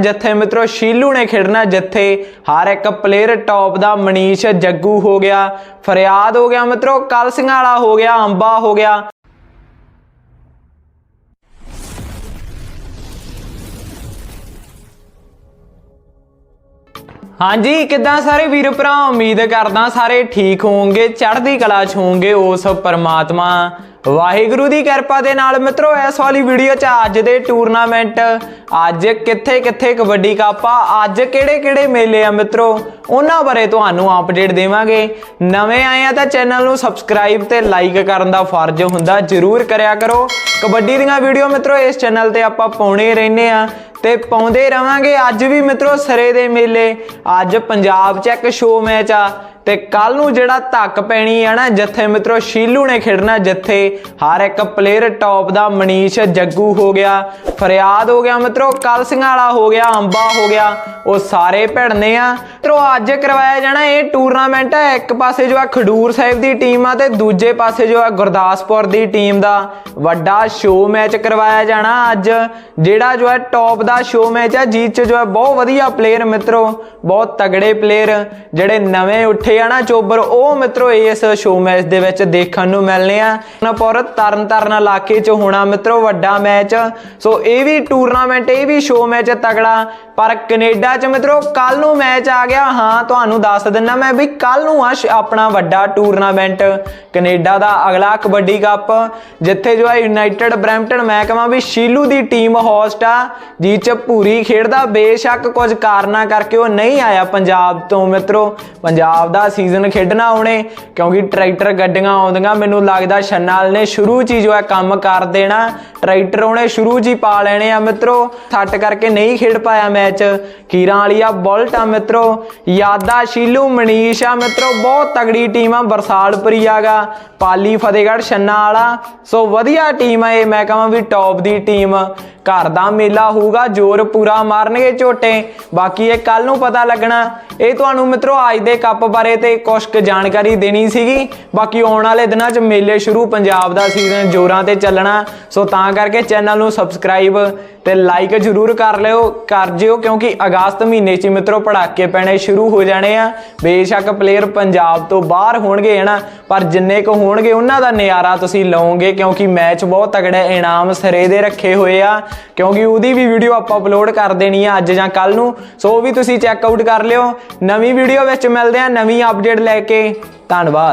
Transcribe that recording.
ਜਿੱਥੇ ਮਿੱਤਰੋ ਸ਼ੀਲੂ ਨੇ ਖੇਡਣਾ ਜਿੱਥੇ ਹਰ ਇੱਕ ਪਲੇਅਰ ਟੌਪ ਦਾ ਮਨੀਸ਼ ਜੱਗੂ ਹੋ ਗਿਆ, ਫਰਿਆਦ ਹੋ ਗਿਆ ਮਿੱਤਰੋ ਕਲ ਸਿੰਘ ਵਾਲਾ ਹੋ ਗਿਆ, ਅੰਬਾ ਹੋ ਗਿਆ। ਹਾਂਜੀ, ਕਿੱਦਾਂ ਸਾਰੇ ਵੀਰ ਭਰਾ? ਉਮੀਦ ਕਰਦਾ ਸਾਰੇ ਠੀਕ ਹੋਵੋਗੇ, ਚੜ੍ਹਦੀ ਕਲਾ ਚ ਹੋਵੋਗੇ ਉਸ ਪਰਮਾਤਮਾ। ਵਾਹਿਗੁਰੂ ਦੀ ਕਿਰਪਾ ਦੇ ਨਾਲ ਮਿੱਤਰੋ, ਇਸ ਵਾਲੀ ਵੀਡੀਓ ਚ ਅੱਜ ਦੇ ਟੂਰਨਾਮੈਂਟ, ਅੱਜ ਕਿੱਥੇ ਕਿੱਥੇ ਕਬੱਡੀ ਕੱਪ ਆ, ਅੱਜ ਕਿਹੜੇ ਕਿਹੜੇ ਮੇਲੇ ਆ ਮਿੱਤਰੋ, ਉਹਨਾਂ ਬਾਰੇ ਤੁਹਾਨੂੰ ਅਪਡੇਟ ਦੇਵਾਂਗੇ। ਨਵੇਂ ਆਏ ਆ ਤਾਂ ਚੈਨਲ ਨੂੰ ਸਬਸਕ੍ਰਾਈਬ ਤੇ ਲਾਈਕ ਕਰਨ ਦਾ ਫਰਜ਼ ਹੁੰਦਾ, ਜਰੂਰ ਕਰਿਆ ਕਰੋ। ਕਬੱਡੀ ਦੀਆਂ ਵੀਡੀਓ ਮਿੱਤਰੋ, ਇਸ ਚੈਨਲ ਤੇ ਆਪਾਂ ਪਾਉਣੇ ਰਹਿੰਦੇ ਆ। ਤੇ ਪਾਉਂਦੇ ਰਵਾਂਗੇ ਅੱਜ ਵੀ ਮਿੱਤਰੋ ਸਰੇ ਦੇ ਮੇਲੇ। ਅੱਜ ਪੰਜਾਬ ਚ ਇੱਕ ਸ਼ੋਅ ਮੈਚ ਆ ਤੇ ਕੱਲ ਨੂੰ ਜਿਹੜਾ ਧੱਕ ਪੈਣੀ ਆ ਨਾ, ਜਿੱਥੇ ਮਿੱਤਰੋ ਸ਼ੀਲੂ ਨੇ ਖੇਡਣਾ, ਜਿੱਥੇ ਹਰ ਇੱਕ ਪਲੇਅਰ ਟੌਪ ਦਾ ਮਨੀਸ਼ ਜੱਗੂ ਹੋ ਗਿਆ, ਫਰਿਆਦ ਹੋ ਗਿਆ ਮਿੱਤਰੋ ਕਲ ਸਿੰਘ ਹੋ ਗਿਆ, ਅੰਬਾ ਹੋ ਗਿਆ। ਉਹ ਸਾਰੇ ਭਿੜਨੇ ਆ। ਮਿੱਤਰੋ ਅੱਜ ਕਰਵਾਇਆ ਜਾਣਾ ਇਹ ਟੂਰਨਾਮੈਂਟ ਹੈ ਇੱਕ ਪਾਸੇ ਜੋ ਆ ਖਡੂਰ ਸਾਹਿਬ ਦੀ ਟੀਮ ਆ ਤੇ ਦੂਜੇ ਪਾਸੇ ਜੋ ਆ ਗੁਰਦਾਸਪੁਰ ਦੀ ਟੀਮ ਦਾ ਵੱਡਾ ਸ਼ੋਅ ਮੈਚ ਕਰਵਾਇਆ ਜਾਣਾ ਅੱਜ। ਜਿਹੜਾ ਜੋ ਹੈ ਟੌਪ ਦਾ ਸ਼ੋਅ ਮੈਚ ਹੈ ਜਿਸ ਚ ਜੋ ਹੈ ਬਹੁਤ ਵਧੀਆ ਪਲੇਅਰ ਮਿੱਤਰੋ, ਬਹੁਤ ਤਗੜੇ ਪਲੇਅਰ ਜਿਹੜੇ ਨਵੇਂ ਉੱਠੇ ਆ ਨਾ ਚੋਬਰ, ਉਹ ਮਿੱਤਰੋ ਇਸ ਸ਼ੋਅ ਮੈਚ ਦੇ ਵਿੱਚ ਦੇਖਣ ਨੂੰ ਮਿਲਨੇ ਆ। ਨਪੁਰ ਤਰਨ ਤਰਨ ਇਲਾਕੇ ਚ ਹੋਣਾ ਮਿੱਤਰੋ ਵੱਡਾ ਮੈਚ ਸੋ ਇਹ ਵੀ ਟੂਰਨਾਮੈਂਟ ਇਹ ਵੀ ਸ਼ੋਅ ਮੈਚ ਤਗੜਾ। ਪਰ ਕੈਨੇਡਾ ਚ ਮਿੱਤਰੋ ਕੱਲ ਨੂੰ ਮੈਚ ਆ ਗਿਆ। ਹਾਂ, ਤੁਹਾਨੂੰ ਦੱਸ ਦਿੰਨਾ ਮੈਂ ਵੀ ਕੱਲ ਨੂੰ ਆ ਆਪਣਾ ਵੱਡਾ ਟੂਰਨਾਮੈਂਟ ਕੈਨੇਡਾ ਦਾ ਅਗਲਾ ਕਬੱਡੀ ਕੱਪ, ਜਿੱਥੇ ਜੋ ਹੈ ਯੂਨਾਈਟਿਡ ਬਰੈਂਪਟਨ ਮੈਂ ਕਹਾਂ ਵੀ ਸ਼ੀਲੂ ਦੀ ਟੀਮ ਹੋਸਟ ਆ, ਜਿਹ ਚ ਪੂਰੀ ਖੇਡਦਾ। ਬੇਸ਼ੱਕ ਕੁਝ ਕਾਰਨਾਂ ਕਰਕੇ ਉਹ ਨਹੀਂ ਆਇਆ ਪੰਜਾਬ ਤੋਂ ਮਿੱਤਰੋ। ਪੰਜਾਬ ਦਾ ਸੀਜ਼ਨ ਖੇਡਣਾ ਉਹਨੇ, ਕਿਉਂਕਿ ਟਰੈਕਟਰ ਗੱਡੀਆਂ ਆਉਂਦੀਆਂ, ਮੈਨੂੰ ਲੱਗਦਾ ਛੰਨਾਲ ਨੇ ਸ਼ੁਰੂ ਚ ਹੀ ਜੋ ਹੈ ਕੰਮ ਕਰ ਦੇਣਾ। ਟਰੈਕਟਰ ਉਹਨੇ ਸ਼ੁਰੂ ਚ ਹੀ ਪਾ ਲੈਣੇ ਆ ਮਿੱਤਰੋ। ਥੱਟ ਕਰਕੇ ਨਹੀਂ ਖੇਡ ਪਾਇਆ ਮੈਚ ਕੀਰਾਂ ਵਾਲੀ ਆ ਬੁਲਟ ਆ ਮਿੱਤਰੋ। ਯਾਦਾ ਸ਼ੀਲੂ, ਮਨੀਸ਼ ਆ ਮਿੱਤਰੋ, ਬਹੁਤ ਤਗੜੀ ਟੀਮ ਆ ਬਰਸਾਲਪੁਰੀ ਆਗਾ, ਪਾਲੀ, ਫਤਿਹਗੜ੍ਹ, ਛੰਨਾ ਵਾਲਾ। ਸੋ ਵਧੀਆ ਟੀਮ ਆ ਇਹ, ਮੈਂ ਕਹਾਂ ਵੀ ਟੌਪ ਦੀ ਟੀਮ। ਘਰ ਦਾ ਮੇਲਾ ਹੋਊਗਾ, ਜ਼ੋਰ ਪੂਰਾ ਮਾਰਨਗੇ ਝੋਟੇ। ਬਾਕੀ ਇਹ ਕੱਲ ਨੂੰ ਪਤਾ ਲੱਗਣਾ। ਇਹ ਤੁਹਾਨੂੰ ਮਿੱਤਰੋ, ਅੱਜ ਦੇ ਕੱਪ ਬਾਰੇ ਤੇ ਕੁਝ ਕੁ ਜਾਣਕਾਰੀ ਦੇਣੀ ਸੀਗੀ। ਬਾਕੀ ਆਉਣ ਵਾਲੇ ਦਿਨਾਂ 'ਚ ਮੇਲੇ ਸ਼ੁਰੂ ਪੰਜਾਬ ਦਾ ਸੀਜ਼ਨ ਜੋਰਾਂ ਤੇ ਚੱਲਣਾ। ਸੋ ਤਾਂ ਕਰਕੇ ਚੈਨਲ ਨੂੰ ਸਬਸਕ੍ਰਾਈਬ ਤੇ ਲਾਈਕ ਜਰੂਰ ਕਰ ਲਿਓ, ਕਰ ਜਿਓ, ਕਿਉਂਕਿ ਅਗਸਤ ਮਹੀਨੇ 'ਚ ਹੀ ਮਿੱਤਰੋ ਪੜਾਕੇ ਪੈਣੇ ਸ਼ੁਰੂ ਹੋ ਜਾਣੇ ਆ। ਬੇਸ਼ੱਕ ਪਲੇਅਰ ਪੰਜਾਬ ਤੋਂ ਬਾਹਰ ਹੋਣਗੇ ਹਨਾ ਪਰ ਜਿੰਨੇ ਕੁ ਹੋਣਗੇ, ਉਹਨਾਂ ਦਾ ਨਜ਼ਾਰਾ ਤੁਸੀਂ ਲਓਗੇ, ਕਿਉਂਕਿ ਮੈਚ ਬਹੁਤ ਤਗੜੇ ਇਨਾਮ ਸਿਰੇ ਦੇ ਰੱਖੇ ਹੋਏ ਆ। ਕਿਉਂਕਿ ਉਹਦੀ ਵੀ ਵੀਡੀਓ ਆਪਾਂ ਅਪਲੋਡ ਕਰ ਦੇਣੀ ਆ ਅੱਜ ਜਾਂ ਕੱਲ ਨੂੰ। ਸੋ ਉਹ ਵੀ ਤੁਸੀਂ ਚੈੱਕ ਆਊਟ ਕਰ ਲਿਓ। ਨਵੀਂ ਵੀਡੀਓ ਵਿੱਚ ਮਿਲਦੇ ਆ ਨਵੀਂ ਅਪਡੇਟ ਲੈ ਕੇ। ਧੰਨਵਾਦ।